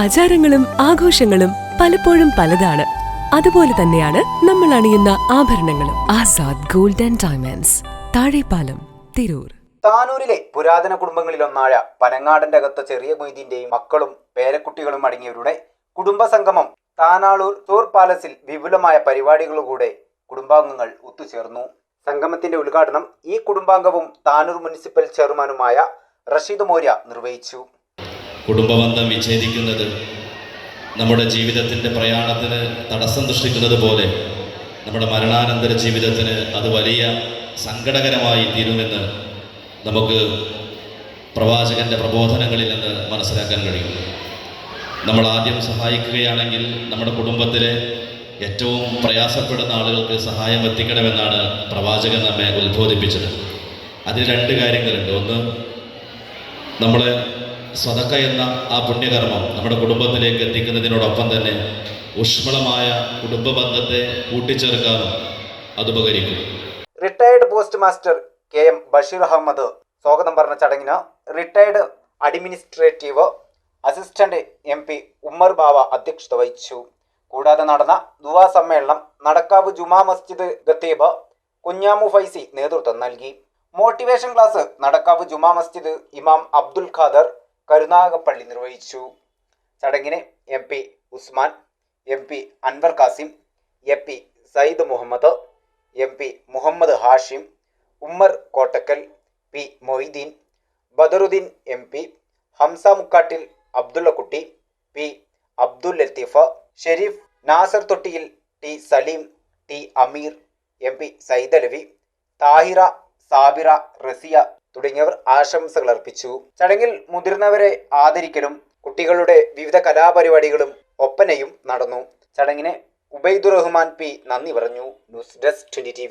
ആചാരങ്ങളും ആഘോഷങ്ങളും പലപ്പോഴും പലതാണ്. അതുപോലെ തന്നെയാണ് നമ്മൾ അണിയുന്ന ആഭരണങ്ങളും. Azad golden diamonds Thazhepalam Tirur. താനൂരിലെ പുരാതന കുടുംബങ്ങളിലൊന്നായ പനങ്ങാടന്റെ അകത്ത് ചെറിയ മൊയ്തീന്റെയും മക്കളും പേരക്കുട്ടികളും അടങ്ങിയവരുടെ കുടുംബസംഗമം താനാളൂർ ടൂർ പാലസിൽ വിപുലമായ പരിപാടികളുകൂടെ കുടുംബാംഗങ്ങൾ ഒത്തുചേർന്നു. സംഗമത്തിന്റെ ഉദ്ഘാടനം ഈ കുടുംബാംഗവും താനൂർ മുനിസിപ്പൽ ചെയർമാനുമായ റഷീദ് മോര്യ നിർവഹിച്ചു. കുടുംബബന്ധം വിച്ഛേദിക്കുന്നത് നമ്മുടെ ജീവിതത്തിന്റെ പ്രയാണത്തിന് തടസ്സം സൃഷ്ടിക്കുന്നത് പോലെ നമ്മുടെ മരണാനന്തര ജീവിതത്തിന് അത് വലിയ സങ്കടകരമായി തീരുമെന്ന് നമുക്ക് പ്രവാചകന്റെ പ്രബോധനങ്ങളിൽ നിന്ന് മനസ്സിലാക്കാൻ കഴിയും. നമ്മൾ ആദ്യം സഹായിക്കുകയാണെങ്കിൽ നമ്മുടെ കുടുംബത്തിലെ ഏറ്റവും പ്രയാസപ്പെടുന്ന ആളുകൾക്ക് സഹായം എത്തിക്കണമെന്നാണ് പ്രവാചകൻ നമ്മെ ഉത്ബോധിപ്പിച്ചത്. അതിൽ രണ്ട് കാര്യങ്ങളുണ്ട്. ഒന്ന് നമ്മളെ സ്വതക്ക എന്ന ആ പുണ്യകർമ്മം നമ്മുടെ കുടുംബത്തിലേക്ക് എത്തിക്കുന്നതിനോടൊപ്പം തന്നെ ഊഷ്മളമായ കുടുംബ ബന്ധത്തെ കൂട്ടിച്ചേർക്കാനും അതുപകരിക്കും retired post master K M Basheer Ahammed സ്വാഗതം പറഞ്ഞ ചടങ്ങിന് retired administrative assistant M P Ummer Bava അധ്യക്ഷത വഹിച്ചു. കൂടാതെ നടന്ന ദുവാ സമ്മേളനം നടക്കാവ് ജുമാ മസ്ജിദ് ഖത്തീബ് കുഞ്ഞാമു ഫൈസി നേതൃത്വം നൽകി. മോട്ടിവേഷൻ ക്ലാസ് നടക്കാവ് ജുമാ മസ്ജിദ് ഇമാം അബ്ദുൽ ഖാദർ കരുനാഗപ്പള്ളി നിർവഹിച്ചു. ചടങ്ങിന് M P Usman M P Anwar Kasim A P Sayyid Muhammed M P Muhammed Hashim Ummer Kottakkal P Moideen Badaruddeen M P Hamza Mukkattil Abdullakutty P Abdul Latheef Shereef Nasar Thottiyil T Saleem T Ameer M P Saidalavi Thahira Sabira Rasiya തുടങ്ങിയവർ ആശംസകൾ അർപ്പിച്ചു. ചടങ്ങിൽ മുതിർന്നവരെ ആദരിക്കലും കുട്ടികളുടെ വിവിധ കലാപരിപാടികളും ഒപ്പനയും നടന്നു. ചടങ്ങിന് ഉബൈദുറഹ്മാൻ പി നന്ദി പറഞ്ഞു. News desk twenty T